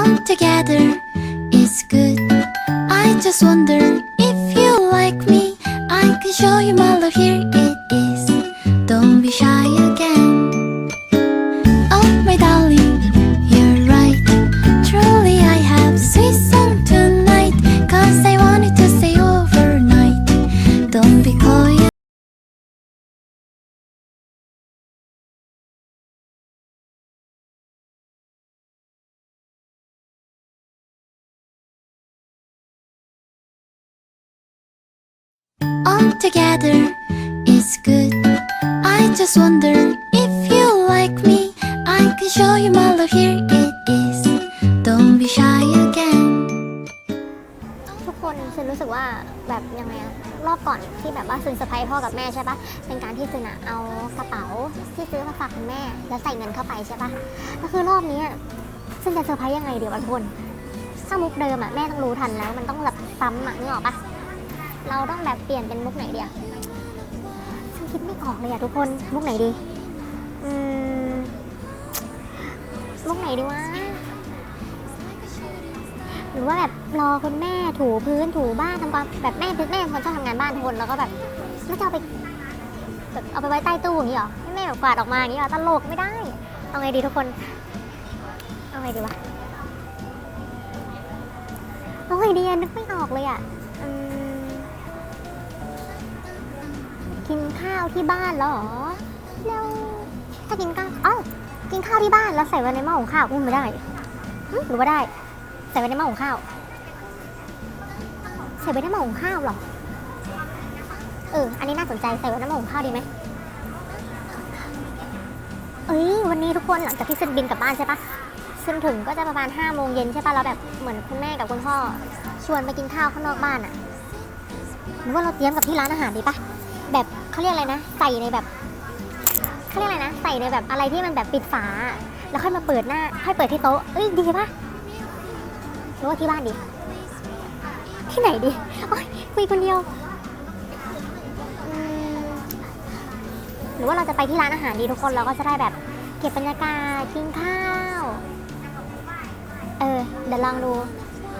all together is good. I just wonder if you like me. I can show you my love. Here it is. Don't be shy again. All together is good. I just wonder if you like me. I can show you my love. Here it is. Don't be shy again. ทุกคนซึนรู้สึกว่าแบบยังไงอะรอบก่อนที่แบบว่าซึนเซอร์ไพรส์พ่อกับแม่ใช่ปะเป็นการที่ซึนอะเอากระเป๋าที่ซื้อมาฝากคุณแม่ แล้วใส่เงินเข้าไปใช่ปะแล้วคือรอบนี้อะซึนจะเซอร์ไพรส์ยังไงเดี๋ยววันทุกคนถ้ามุกเดิมอะแม่ต้องรู้ทันแล้ว มันต้องแบบซ้ำอะนึกออกปะ เราต้องแบบเปลี่ยนเป็นมุกไหนเดียวซึนคิดไม่ออกเลยอะทุกคน มุกไหนดี อืม มุกไหนดีวะ หรือว่าแบบรอคุณแม่ถูพื้นถูบ้านทำความแบบแม่แม่คนชอบทำงานบ้านทุกคนแล้วก็แบบแล้วจะเอาไปแบบเอาไปไว้ใต้ตู้อย่างนี้เหรอให้แม่แบบกวาดออกมาอย่างนี้เหรอตลกไม่ได้ เอาไงดีทุกคน เอาไงดีวะเอาไงดีนึกไม่ออกเลยอะ กินข้าวที่บ้านเหรอแล้วถ้ากินข้าวเอ้ากินข้าวที่บ้านแล้วใส่ไว้ในหม้อหุงข้าวอุ้มไม่ได้หรือว่าได้ ใส่ไว้ในหม้อหุงข้าว ใส่ไว้ในหม้อหุงข้าวหรอเอออันนี้น่าสนใจใส่ไว้ในหม้อหุงข้าวดีไหมเอ้ยวันนี้ทุกคนหลังจากที่ซึ่นบินกลับบ้านใช่ปะซึ่นถึงก็จะประมาณ5้าโมงเย็นใช่ปะแล้วแบบเหมือนคุณแม่กับคุณพ่อชวนไปกินข้าวข้างนอกบ้านอะหรือว่าเราเตรียมกับที่ร้านอาหารดีปะแบบ เขาเรียกอะไรนะ ใส่ในแบบเขาเรียกอะไรนะ ใส่ในแบบอะไรที่มันแบบปิดฝา แล้วค่อยมาเปิดหน้า ค่อยเปิดที่โต๊ะเอ้ยดีปะหรือว่าที่บ้านดี ที่ไหนดีโอ๊ยคุยคนเดียวหรือว่าเราจะไปที่ร้านอาหารดีทุกคนเราก็จะได้แบบเก็บบรรยากาศกินข้าว เออเดี๋ยวลองดู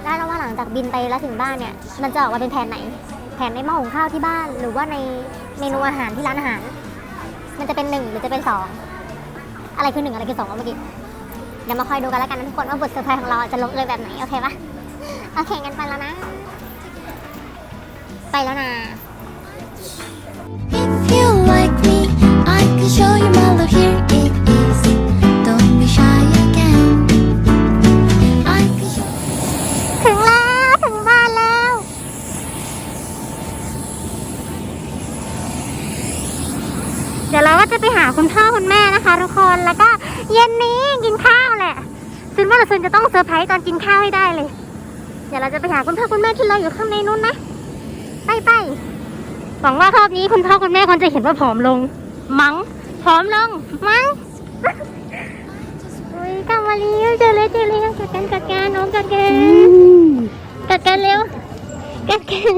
ได้แล้วว่าหลังจากบินไปแล้วถึงบ้านเนี่ย มันจะออกมาเป็นแผนไหน แผนในหม้อหุงข้าวที่บ้านหรือว่าใน เมนูอาหารที่ร้านอาหาร มันจะเป็นหนึ่งหรือจะเป็นสองอะไรคือหนึ่งอะไรคือสองเมื่อกี้เดี๋ยวมาคอยดูกันแล้วกันนะทุกคนว่าบทเซอร์ไพรส์ของเราจะลงเลยแบบไหนโอเคปะโอเคงั้นไปแล้วนะ ไปแล้วนะ จะไปหาคุณพ่อคุณแม่นะคะทุกคนแล้วก็เย็นนี้กินข้าวแหละซึนว่าซึนจะต้องเซอร์ไพรส์ตอนกินข้าวให้ได้เลย เดี๋ยวเราจะไปหาคุณพ่อคุณแม่ที่รออยู่ข้างในนู้นนะไปไปหวังว่ารอบนี้คุณพ่อคุณแม่คงจะเห็นว่าผอมลง มั้งผอมลง มั้งอุ้ยกลับมาเร็วเจอเลยเจอเลยกัดกันกัดกันน้องกัดกันกัดกันเร็วกัดกัน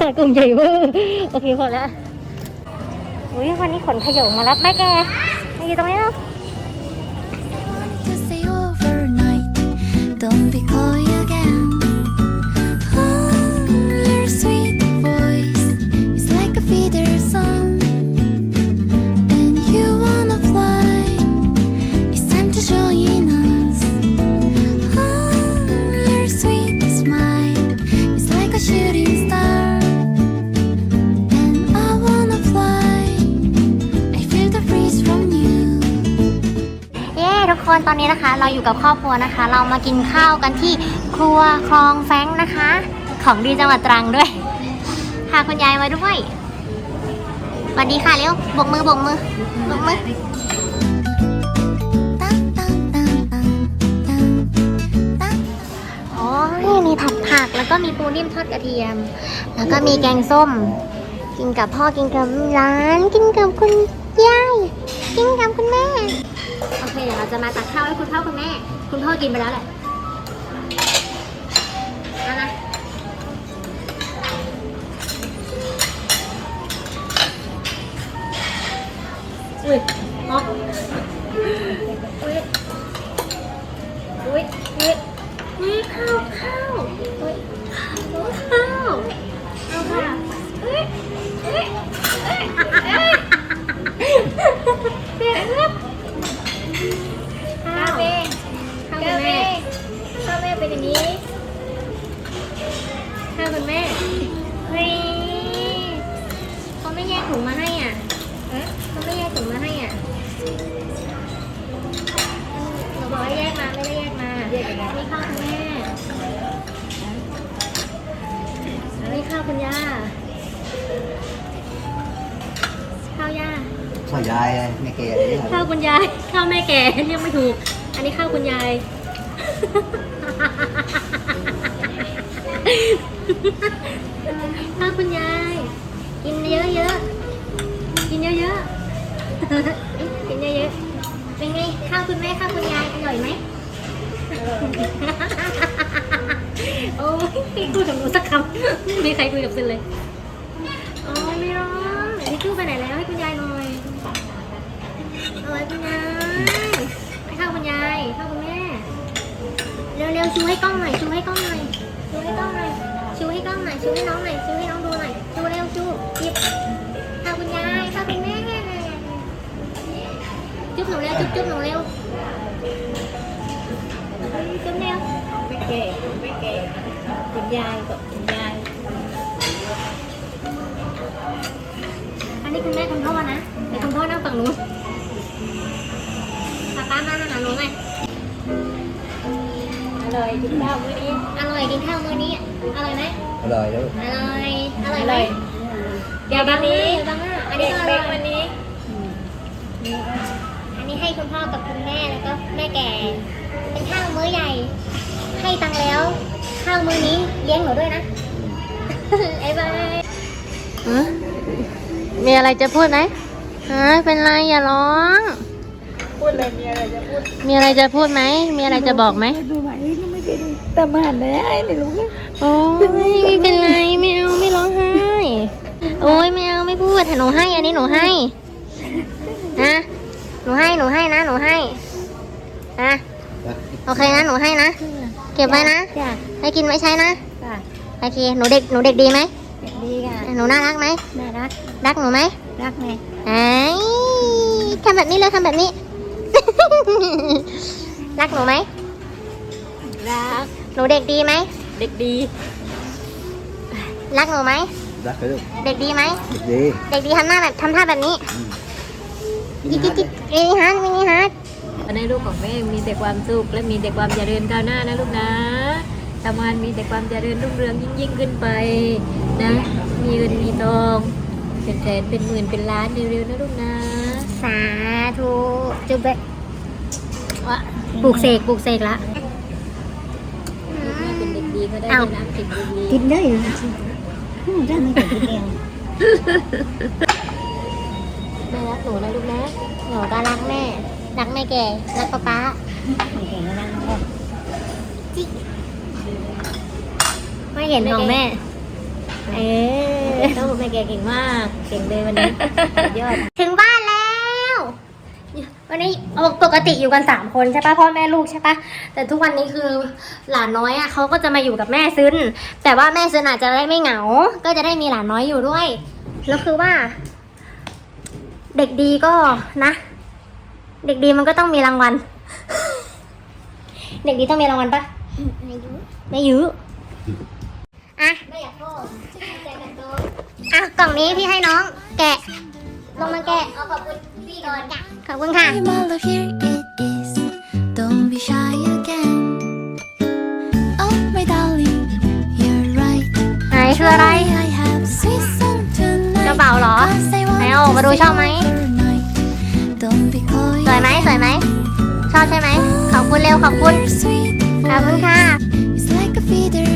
กัดกลุ่มใหญ่เวอร์โอเคพอแล้ว อุ้ยวันนี้ขนขยงมารับแม่แกอยู่ตรงนี้แล้ว นะคะ เราอยู่กับครอบครัวนะคะ เรามากินข้าวกันที่ครัวคลองแฟงนะคะ ของดีจังหวัดตรังด้วยพาคุณยายมาด้วยสวัสดีค่ะเร็วบกมือบกมือบกมือ Dun, dun, dun, dun, dun, dun. อ๋อมีผัดผักแล้วก็มีปูนิ่มทอดกระเทียม แล้วก็มีแกงส้ม กินกับพ่อกินกับร้าน กินกับคุณยายกินกับคุณแม่ โอเคเดี๋ยวเราจะมาตักข้าวให้คุณพ่อคุณแม่ คุณพ่อกินไปแล้วแหละเอานะอุ้ยอ๋ออุ้ยอุ้ยอุ้ยอุ้ยข้าวข้าวอุ๊ยข้าวเอาค่ะเอ้ยเอ้ยเอ้ยเอ้ยเด็กครับ แม่ข้าวแม่เป็นอย่างนี้ข้าวคุณแม่เฮ้ยเขาไม่แยกถุงมาให้อะเขาไม่แยกถุงมาให้อะหนูบอกให้แยกมาไม่ได้แยกมาแยกยังไงนี่ข้าวคุณแม่นี่ข้าวคุณย่าข้าวย่าข้าวยายไม่เกย์อะไรเนี่ยข้าวคุณยายข้าวแม่แก่เรียกไม่ถูก อันนี้ข้าวคุณยาย ข้าวคุณยาย กินเยอะๆ กินเยอะๆ กินเยอะๆ เป็นไงข้าวคุณแม่ข้าวคุณยายอร่อยไหมโอ้ยไม่คุยกับหนูสักคำไม่มีใครคุยกับซินเลยโอ้ยไม่ร้องไหนที่ชูไปไหนแล้วให้คุณยายหน่อยเอาไว้คุณยายให้ข้าวคุณยายข้าว เร็วๆชูให้กล้องหน่อยชูให้กล้องหน่อยชูให้กล้องหน่อยชูให้กล้องหน่อยชูให้น้องหน่อยชูให้น้องดูหน่อยชูเร็วชูหยิบข้าวคุณยายข้าวคุณแม่จุ๊บหนูเร็วจุ๊บจุ๊บหนูเร็วจุ๊บเร็วไม่เก๋ไม่เก๋คุณยายกับคุณยายอันนี้คุณแม่คุณพ่อนะเดี๋ยวคุณพ่อนั่งฝั่งนู้นป้าป้ามาหาหนูหน่อย อร่อยกินข้าวมื้อนี้ อร่อยกินข้าวมื้อนี้ อร่อยไหมอร่อยแล้วอร่อย อร่อยอไหมร่อยเดี๋ยวบางนี้บางอะอันนี้เด็กก็อเด็ร่กอยวันนี้ อันนี้ให้คุณพ่อกับคุณแม่แล้วก็แม่แก่ เป็นข้าวมื้อใหญ่ ให้ตังค์แล้ว ข้าวมื้อนี้เลี้ยงหนูด้วยนะบ๊ายบายมีอะไรจะพูดไหมฮะเป็นไรอย่าร้อง พูดเลยมีอะไรจะพูด มีอะไรจะพูดไหม มีอะไรจะบอกไหมดูไหม ก็ไม่เป็นแต่มาหันได้ไม่รู้โอ้ยไม่เป็นไรไม่เอาไม่ร้องไห้ โอ้ยไม่เอาไม่พูดแต่หนูให้ อันนี้หนูให้นะหนูให้หนูให้นะหนูให้นะโอเคนะหนูให้นะเก็บไว้นะจ้ะให้กินไว้ใช้นะจ้ะโอเคหนูเด็กหนูเด็กดีไหมเด็กดีค่ะหนูน่ารักไหมน่ารักรักหนูไหมรักไหมไอ้ทำแบบนี้เลยทำแบบนี้ รักหนูไหมรัก หนูเด็กดีไหม เด็กดีรักหนูไหม รักเลยลูกเด็กดีไหม เด็กดีเด็กดีทำหน้าแบบทำท่าแบบนี้จิ๊กจิ๊กจิ๊กมินิฮาร์ดมินิฮาร์ดวันนี้ลูกของแม่มีแต่ความสุขและมีแต่ความเจริญก้าวหน้านะลูกนะทำงานมีแต่ความเจริญรุ่งเรืองยิ่งยิ่งขึ้นไปนะ มีเงินมีทอง เป็นแสนเป็นหมื่นเป็นล้านเร็วๆนะลูกนะ สาธุจุ๊บเบะวะปลูกเสกปลูกเสกละเป็นเด็ กดีก็ได้เอ้าน้ำกินดีกินได้เหรอพูดได้ไม่ถึงกินเองแม่รักหนูนะลูกนะหนูก็รักแม่ รักแม่แก่รักป๊าป๊าไม่เก่งนะพ่อไม่เห็นของแม่ เออๆต้องแม่แกเก่งมาก เก่งเลยวันนี้สุดยอด ถึงบ้านแล้ ววันนี้ปกติอยู่กันสามคนใช่ปะพ่อแม่ลูกใช่ปะแต่ทุกวันนี้คือหลานน้อยอะเขาก็จะมาอยู่กับแม่ซึนแต่ว่าแม่ซึนอาจจะได้ไม่เหงา ก็จะได้มีหลานน้อยอยู่ด้วยแล้วคือว่า เด็กดีก็นะ เด็กดีมันก็ต้องมีรางวัล เด็กดีต้องมีรางวัลปะไม่ยื้ออะไม่อยากโทษใจกันโตอะกล่องนี้พี่ให้น้อง แกะลงมาแกะเอาขอบคุณพี่ก่อนจ้ะ ขอบคุณค่ะ I'm all of here it is Don't be shy again Oh my darling You're right ไหนคืออะไร I have sweet song tonight กระเป๋าเหรอ Cause I want ไหนเอาออกมาดู to ชอบไหม stay overnight. Don't be coy สวยไหมสวยไหม ชอบใช่ไหม ขอบคุณเร็วขอบคุณ Your sweet ขอบคุณค่ะ It's like a feeder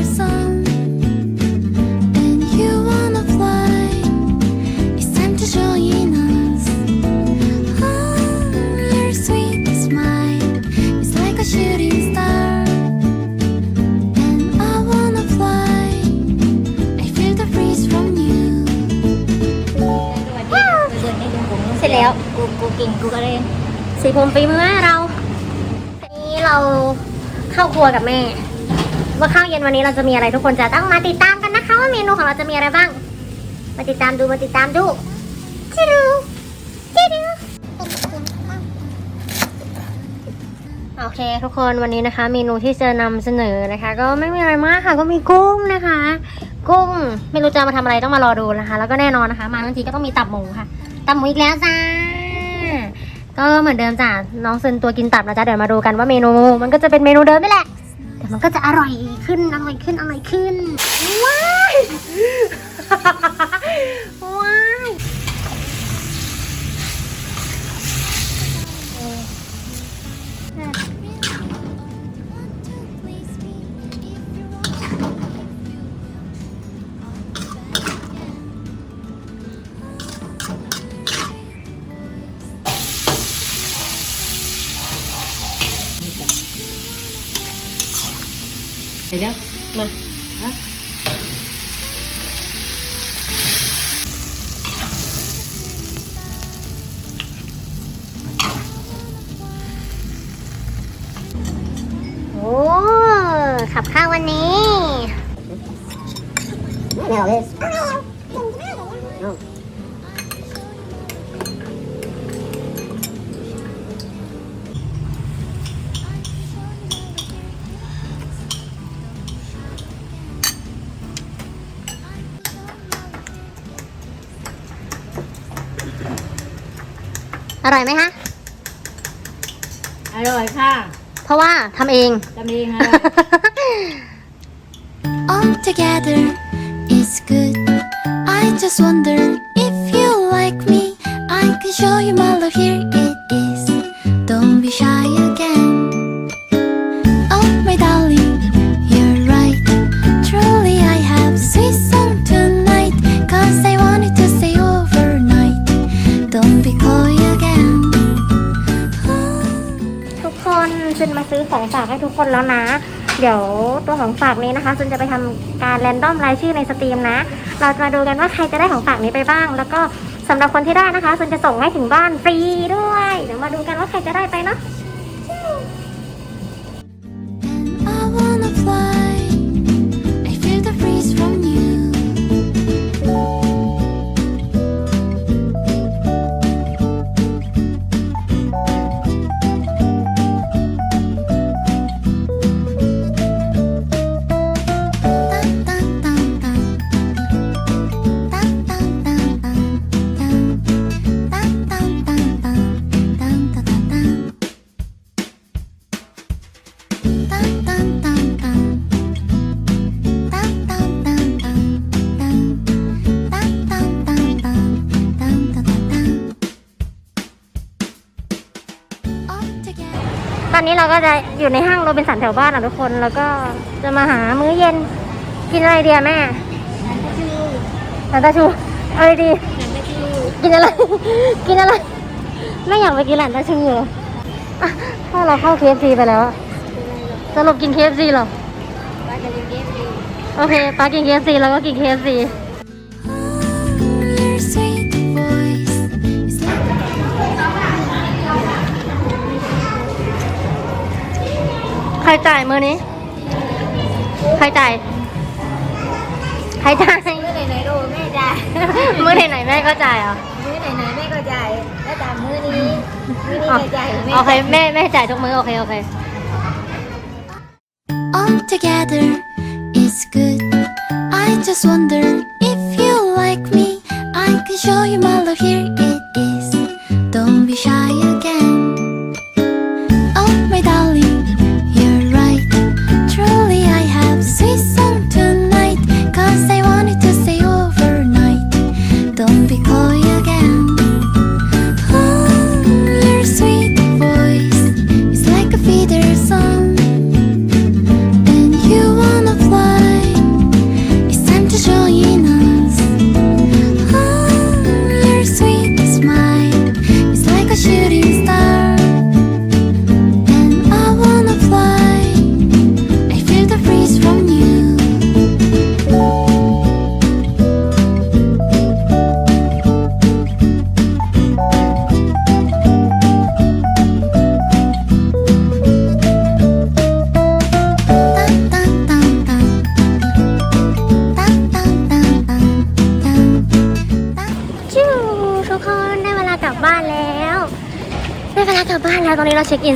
กูกูเก่งกูก็เล่นสีผมฝีมือเราวันนี้เราเข้าครัวกับแม่ ว่าข้าวเย็นวันนี้เราจะมีอะไรทุกคนจะต้องมาติดตามกันนะคะว่าเมนูของเราจะมีอะไรบ้าง มาติดตามดูมาติดตามดูจิดูจิดูโอเค ทุกคนวันนี้นะคะ เมนูที่จะนำเสนอนะคะ ก็ไม่มีอะไรมากค่ะ ก็มีกุ้งนะคะ กุ้งไม่รู้จะมาทำอะไรต้องมารอดูนะคะ แล้วก็แน่นอนนะคะ มาทั้งทีก็ต้องมีตับหมูค่ะตับหมูอีกแล้วจ้า ก็เหมือนเดิมจ้ะน้องซึนตัวกินตับนะจ๊ะเดี๋ยวมาดูกันว่าเมนู มันก็จะเป็นเมนูเดิมนี่แหละแต่มันก็จะอร่อยขึ้นอร่อยขึ้นอร่อยขึ้นว้ายว้าย โอร่อยไหมคะ อร่อยค่ะเพราะว่าทำเองจำเองอร่อย all together is good. I just wonder if you like me. I can show you my love. Here คนแล้วนะ เดี๋ยวตัวของฝากนี้นะคะซุนจะไปทำการแรนดอมรายชื่อในสตรีมนะ เราจะมาดูกันว่าใครจะได้ของฝากนี้ไปบ้าง แล้วก็สำหรับคนที่ได้นะคะซุนจะส่งให้ถึงบ้านฟรีด้วยเดี๋ยวมาดูกันว่าใครจะได้ไปเนาะ fly. ตอนนี้เราก็จะอยู่ในห้างโรบินสันแถวบ้านอะทุกคน แล้วก็จะมาหามื้อเย็นกินอะไรเดียแม่หนันตาชูเอาดีๆกินอะไร กินอะไร ไม่อยากไปกินหลานตาชูเหรออะถ้าเราเข้า KFC ไปแล้วอะสรุปกิน KFC เหรอ โอเคป้ากิน KFC แล้วก็กิน KFC Your รจ่ายมือนี้ ใครจ่าย ใครจ่าย มื้อไหนๆดูแม่จ่ายมือไหนๆแม่ก็จ่ายเหรอะมื้อไหนๆแม่ก็จ่ายแล้วแต่มื้อนี้มื้อนี้อ๋อแม่จ่ายแม่โอเคแม่แม่จ่ายทุกมื้อโอเคโอเค all together is good. I just wonder if you like me. I can show you my love. Here it is. Don't be shy again.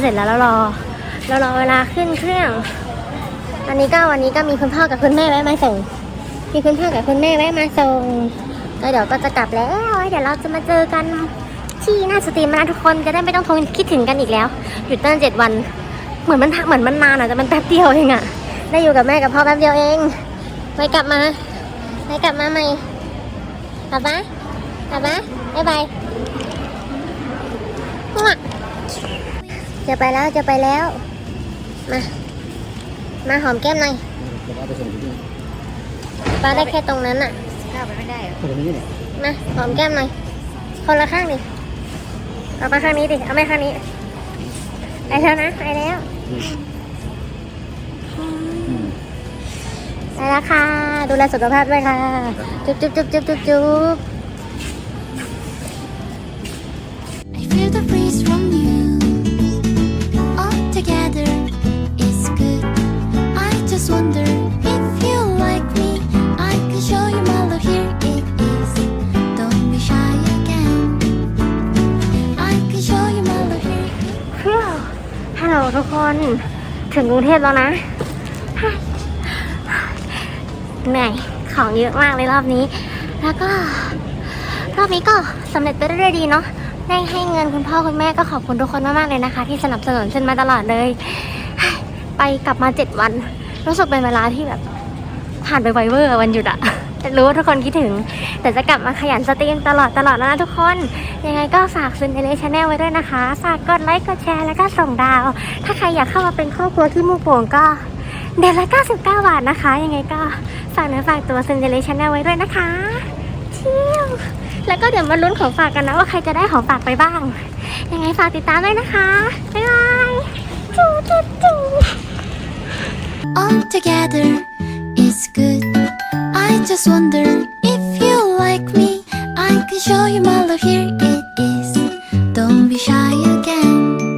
เสร็จแล้วแล้วรอเรารอเวลาขึ้นเครื่อง อันนี้ก็วันนี้ก็มีคุณพ่อกับคุณแม่แวะมาส่ง มีคุณพ่อกับคุณแม่แวะมาส่งก็เดี๋ยวก็จะกลับแล้ว เดี๋ยวเราจะมาเจอกันที่หน้าสตรีมนะทุกคนจะได้ไม่ต้องทนคิดถึงกันอีกแล้ว หยุดตั้งเจ็ดวัน เหมือนมันเหมือนมันนานอะแต่มันแป๊บเดียวเองอะ ได้อยู่กับแม่กับพ่อแป๊บเดียวเองไปกลับมาไปกลับมาใหม่กลับมากลับาบ๊ายบายมั่ว จะไปแล้วจะไปแล้ว มา มาหอมแก้มหน่อยจะเอาไปส่งที่นี่ป้าได้แค่ตรงนั้นอะข้าวไปไม่ได้เหรอตรงนี้เนี่ยมาหอมแก้มหน่อยคนละข้างดิเอาไปข้างนี้ดิ เอาไม่ข้างนี้ไปแล้วนะไปแล้วอืมไปแล้วค่ะ ดูแลสุขภาพด้วยค่ะ จุ๊บจุ๊บจุ๊บจุ๊บจุ๊บจุ๊บ I feel the breeze from you. Just wonder if you like me. I can show you my love. Here it is. Don't be shy again. I can show you my love. Here it is. ฟิวฮัลโหลทุกคน ถึงกรุงเทพแล้วนะ เหนื่อย ของเยอะมากเลยรอบนี้ แล้วก็ รอบนี้ก็สำเร็จไปได้ด้วยดีเนาะ ได้ให้เงินคุณพ่อคุณแม่ก็ขอบคุณทุกคนมากๆเลยนะคะ ที่สนับสนุนเส้นมาตลอดเลย ไปกลับมาเจ็ดวัน รู้สึกเป็นเวลาที่แบบผ่านไปไวเวอร์วันหยุดอะแต่รู้ว่าทุกคนคิดถึง แต่จะกลับมาขยันสตรีมตลอดตลอดแล้วนะทุกคน ยังไงก็ฝากซินเดเลชแนลไว้ด้วยนะคะ ฝากกดไลค์กดแชร์แล้วก็ส่งดาว ถ้าใครอยากเข้ามาเป็นครอบครัวที่มูโป่งก็เดือนละ 99 บาทนะคะ ยังไงก็ฝากเนื้อฝากตัวซินเดเลชแนลไว้ด้วยนะคะเที่ยวแล้วก็เดี๋ยวมาลุ้นของฝากกันนะว่าใครจะได้ของฝากไปบ้าง ยังไงฝากติดตามด้วยนะคะบ๊ายบายจูจูจู all together is good. I just wonder if you like me. I can show you my love, here it is. Don't be shy again.